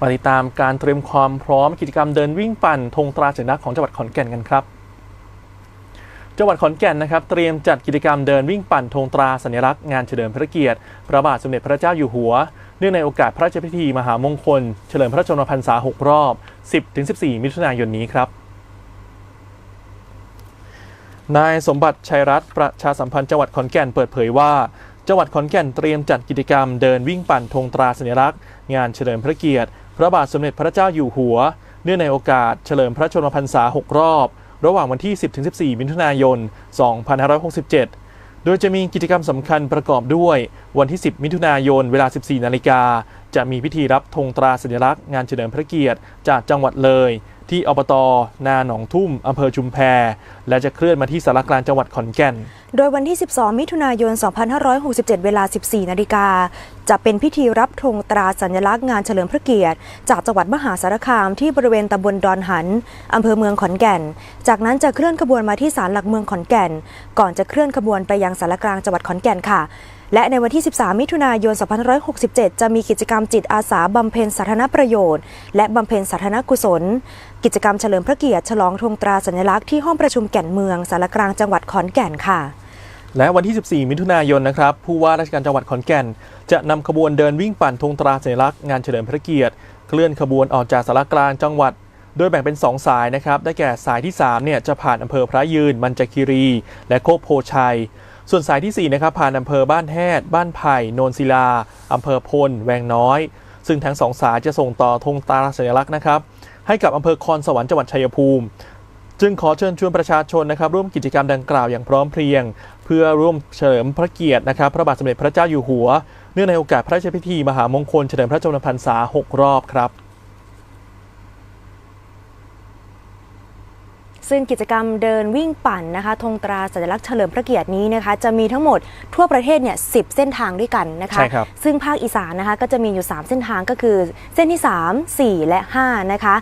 มาติดตามการเตรียมความพร้อมกิจกรรมเดินวิ่งปั่นธงตราสัญลักษณ์ของจังหวัดขอนแก่นกันครับ จังหวัดขอนแก่นนะครับ เตรียมจัดกิจกรรมเดินวิ่งปั่นธงตราสัญลักษณ์งานเฉลิมพระเกียรติ พระบาทสมเด็จพระเจ้าอยู่หัว เนื่องในโอกาสพระราชพิธีมหามงคล เฉลิมพระชนมพรรษา 6 รอบ 10-14 มิถุนายนนี้ครับนายสมบัติชัยรัตน์ประชาสัมพันธ์จังหวัดขอนแก่นเปิดเผยว่า จังหวัดขอนแก่นเตรียมจัดกิจกรรมเดินวิ่งปั่นธงตราสัญลักษณ์ งานเฉลิมพระเกียรติ พระบาทสมเด็จพระเจ้าอยู่หัว เนื่องในโอกาสเฉลิมพระชนมพรรษา 6 รอบ ระหว่างวันที่ 10-14 มิถุนายน 2567 โดยจะมีกิจกรรมสำคัญประกอบด้วย วันที่ 10 มิถุนายน เวลา 14 นาฬิกา จะมีพิธีรับธงตราสัญลักษณ์งานเฉลิมพระเกียรติจากจังหวัดเลย ที่อบต นาหนองทุ่มอำเภอชุมแพและจะเคลื่อนมาที่สารกลางจังหวัดขอนแก่น โดยวันที่ 12 มิถุนายน 2567 เวลา 14 นาฬิกา จะเป็นพิธีรับธงตราสัญลักษณ์งานเฉลิมพระเกียรติ จากจังหวัดมหาสารคามที่บริเวณตำบลดอนหัน อำเภอเมืองขอนแก่น จากนั้นจะเคลื่อนขบวนมาที่ศาลหลักเมืองขอนแก่น ก่อนจะเคลื่อนขบวนไปยังสารกลางจังหวัดขอนแก่นค่ะและในวันที่ 13 มิถุนายน 2567 จะมีกิจกรรมจิตอาสาบำเพ็ญสาธารณประโยชน์ และบำเพ็ญสาธารณกุศล กิจกรรมเฉลิมพระเกียรติฉลองธงตราสัญลักษณ์ที่ห้องประชุมแก่นเมืองสารกลางจังหวัดขอนแก่นค่ะ และวันที่ 14 มิถุนายนนะครับผู้ว่าราชการจังหวัดขอนแก่น จะนำขบวนเดินวิ่งปั่นธงตราสัญลักษณ์งานเฉลิมพระเกียรติ เคลื่อนขบวนออกจากสารกลางจังหวัด โดยแบ่งเป็น 2 สายนะครับได้แก่สายที่3เนี่ยจะผ่านอำเภอพระยืน มันจคีรี และโคกโพชัย ส่วนสายที่4นะครับผ่านอำเภอบ้านแฮดบ้านไผ่โนนศิลาอำเภอพล แวงน้อย ซึ่งทั้งสองสายจะส่งต่อธงตราสัญลักษณ์นะครับให้กับอำเภอคอนสวรรค์จังหวัดชัยภูมิ จึงขอเชิญชวนประชาชนนะครับ ร่วมกิจกรรมดังกล่าวอย่างพร้อมเพรียง เพื่อร่วมเฉลิมพระเกียรตินะครับพระบาทสมเด็จพระเจ้าอยู่หัว เนื่องในโอกาสพระราชพิธีมหามงคลเฉลิมพระชนมพรรษา 6 รอบครับซึ่งกิจกรรมเดินวิ่งปั่นนะคะธงตราสัญลักษณ์เฉลิมพระเกียรตินี้นะคะ จะมีทั้งหมดทั่วประเทศเนี่ยสิเส้นทางด้วยกันนะคะใช่ครับซึ่งภาคอีสานนะคะก็จะมีอยู่ 3 เส้นทางก็คือ เส้นที่ 3 4 และ 5 นะคะ